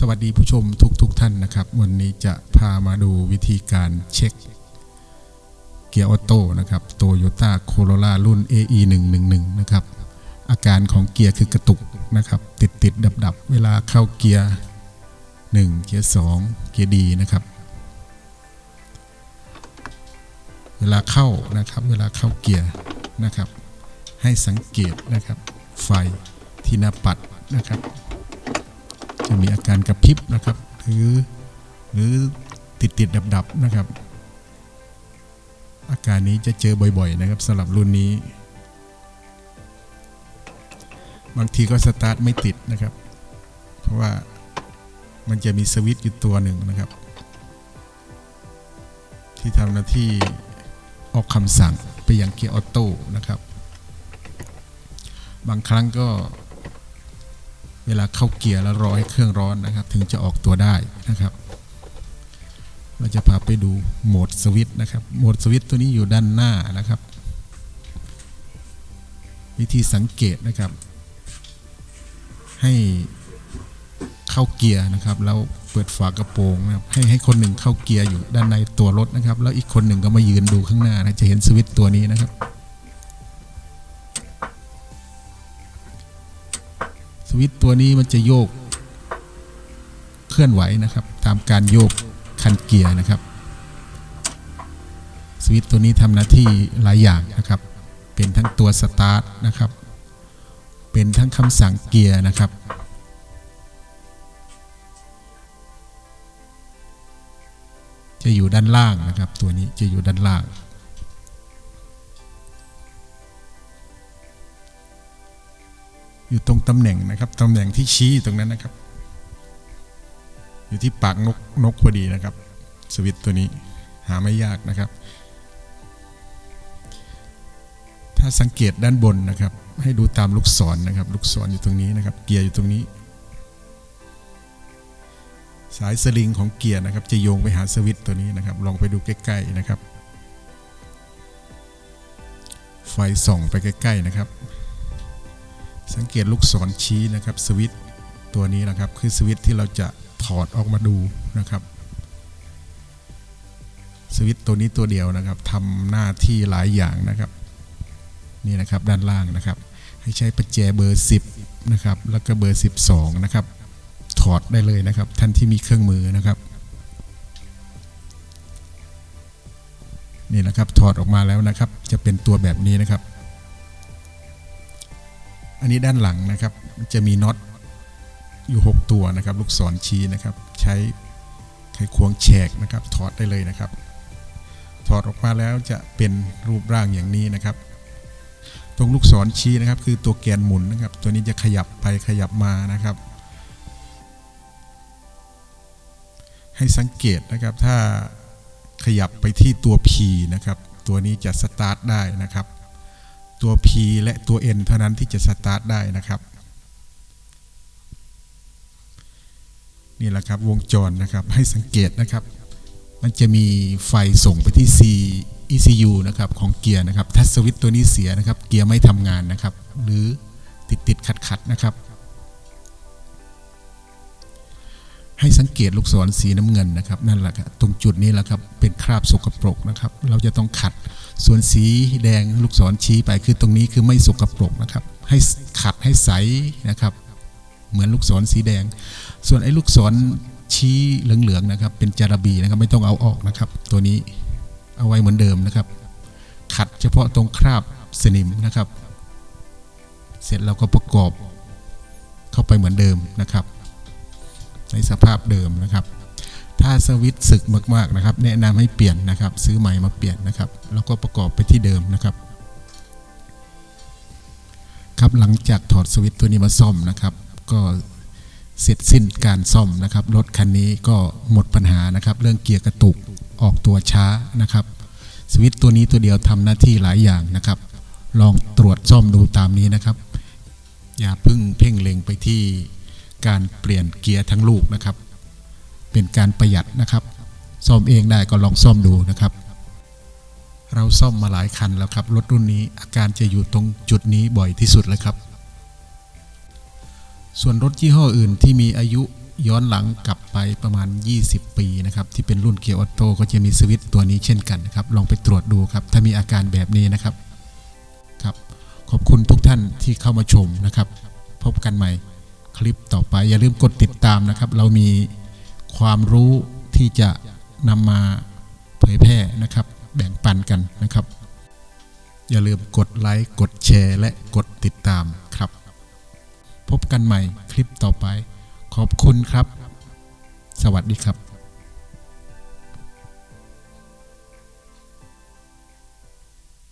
สวัสดีผู้ชมทุกๆทท่านนะครับ วันนี้จะพามาดูวิธีการเช็ค เกียร์ออโต้นะครับโตโยต้าโคโรล่ารุ่น AE 111นะครับ อาการของเกียร์คือกระตุกนะครับ ติดติดดับดับเวลาเข้าเกียร์ 1 เกียร์ 2 เกียร์ดีนะครับ เวลาเข้านะครับ เวลาเข้าเกียร์นะครับ ให้สังเกตนะครับ ไฟที่หน้าปัดนะครับ จะมีอาการกระพริบนะครับ หรือหรือติดติดดับดับนะครับ อาการนี้จะเจอบ่อยๆนะครับสำหรับรุ่นนี้ บางทีก็สตาร์ทไม่ติดนะครับ เพราะว่ามันจะมีสวิตช์อยู่ตัวหนึ่งนะครับ ที่ทำหน้าที่ออกคำสั่งไปยังเกียร์ออโต้นะครับ บางครั้งก็ เวลาเข้าเกียร์แล้วรอให้เครื่องร้อนนะครับ ถึงจะออกตัวได้นะครับ เราจะพาไปดูโหมดสวิตช์นะครับ โหมดสวิตช์ตัวนี้อยู่ด้านหน้านะครับ วิธีสังเกตนะครับ ให้เข้าเกียร์นะครับ แล้วเปิดฝากระโปรงนะครับ ให้ให้คนหนึ่งเข้าเกียร์อยู่ด้านในตัวรถนะครับ แล้วอีกคนหนึ่งก็มายืนดูข้างหน้านะจะเห็นสวิตช์ตัวนี้นะครับ วิตตัวนี้มันจะโยกเคลื่อนไหวนะครับ ตามการโยกคันเกียร์นะครับ สวิตตัวนี้ทำหน้าที่หลายอย่างนะครับ เป็นทั้งตัวสตาร์ทนะครับ เป็นทั้งคำสั่งเกียร์นะครับจะอยู่ด้านล่างนะครับ ตัวนี้จะอยู่ด้านล่าง อยู่ตรงตำแหน่งนะครับตำแหน่งที่ชี้ตรงนั้นนะครับ อยู่ที่ปากนกนกพอดีนะครับ สวิตตัวนี้หาไม่ยากนะครับ ถ้าสังเกตด้านบนนะครับ ให้ดูตามลูกศรนะครับ ลูกศรอยู่ตรงนี้นะครับ เกียร์อยู่ตรงนี้ สายสลิงของเกียร์นะครับ จะโยงไปหาสวิตตัวนี้นะครับ ลองไปดูใกล้ๆนะครับ ไฟส่องไปใกล้ ๆนะครับ สังเกตลูกศรชี้นะครับสวิตตัวนี้นะครับคือสวิตที่เราจะถอดออกมาดูนะครับสวิตตัวนี้ตัวเดียวนะครับทำหน้าที่หลายอย่างนะครับนี่นะครับด้านล่างนะครับ ให้ใช้ประแจเบอร์ 10นะครับแล้วก็เบอร์ 12นะครับถอดได้เลยนะครับท่านที่มีเครื่องมือนะครับนี่นะครับถอดออกมาแล้วนะครับ จะเป็นตัวแบบนี้นะครับ อันนี้ด้านหลังนะครับจะมีน็อตอยู่ 6 ตัวนะครับ ลูกศรชี้นะครับ ใช้ไขควงแฉกนะครับ ถอดได้เลยนะครับ ถอดออกมาแล้วจะเป็นรูปร่างอย่างนี้นะครับ ตรงลูกศรชี้นะครับ คือตัวแกนหมุนนะครับ ตัวนี้จะขยับไปขยับมานะครับ ให้สังเกตนะครับถ้าขยับไปที่ตัว P นะครับ ตัวนี้จะสตาร์ทได้นะครับ ตัว P และตัว N เท่านั้นที่จะสตาร์ทได้นะครับ นี่แหละครับวงจรนะครับให้สังเกตนะครับ มันจะมีไฟส่งไปที่ C ECU นะครับของเกียร์นะครับถ้าสวิตตัวนี้เสียนะครับ เกียร์ไม่ทำงานนะครับ หรือติดติดขัดขัดนะครับ ให้สังเกตลูกศรสีน้ำเงินนะครับ นั่นแหละครับตรงจุดนี้แหละครับเป็นคราบสกปรกนะครับ เราจะต้องขัด ส่วนสีแดงลูกศรชี้ไปคือตรงนี้คือไม่สกปรกนะครับ ให้ขัดให้ใสนะครับ เหมือนลูกศรสีแดง ส่วนไอ้ลูกศรชี้เหลืองๆนะครับ เป็นจาระบีนะครับ ไม่ต้องเอาออกนะครับ ตัวนี้เอาไว้เหมือนเดิมนะครับ ขัดเฉพาะตรงคราบสนิมนะครับ เสร็จเราก็ประกอบเข้าไปเหมือนเดิมนะครับ ในสภาพเดิมนะครับ ถ้าสวิตช์สึกมากๆนะครับ แนะนำให้เปลี่ยนนะครับ ซื้อใหม่มาเปลี่ยนนะครับ แล้วก็ประกอบไปที่เดิมนะครับ ครับหลังจากถอดสวิตช์ตัวนี้มาซ่อมนะครับ ก็เสร็จสิ้นการซ่อมนะครับรถคันนี้ก็หมดปัญหานะครับ เรื่องเกียร์กระตุกออกตัวช้านะครับ สวิตช์ตัวนี้ตัวเดียวทำหน้าที่หลายอย่างนะครับ ลองตรวจซ่อมดูตามนี้นะครับ อย่าพึ่งเพ่งเล็งไปที่การเปลี่ยนเกียร์ทั้งลูกนะครับ เป็นการประหยัดนะครับ ซ่อมเองได้ก็ลองซ่อมดูนะครับ เราซ่อมมาหลายคันแล้วครับรถรุ่นนี้อาการจะอยู่ตรงจุดนี้บ่อยที่สุดเลยครับ ส่วนรถยี่ห้ออื่นที่มีอายุย้อนหลังกลับไปประมาณ 20 ปีนะครับที่เป็นรุ่นเกียร์ออโต้ก็จะมีสวิตตัวนี้เช่นกันนะครับลองไปตรวจดูครับถ้ามีอาการแบบนี้นะครับครับ ขอบคุณทุกท่านที่เข้ามาชมนะครับ พบกันใหม่คลิปต่อไปอย่าลืมกดติดตามนะครับ เรามี ความรู้ที่จะนำมาเผยแพร่นะครับ แบ่งปันกันนะครับ อย่าลืมกดไลค์กดแชร์ และกดติดตามครับ พบกันใหม่คลิปต่อไป ขอบคุณครับ สวัสดีครับ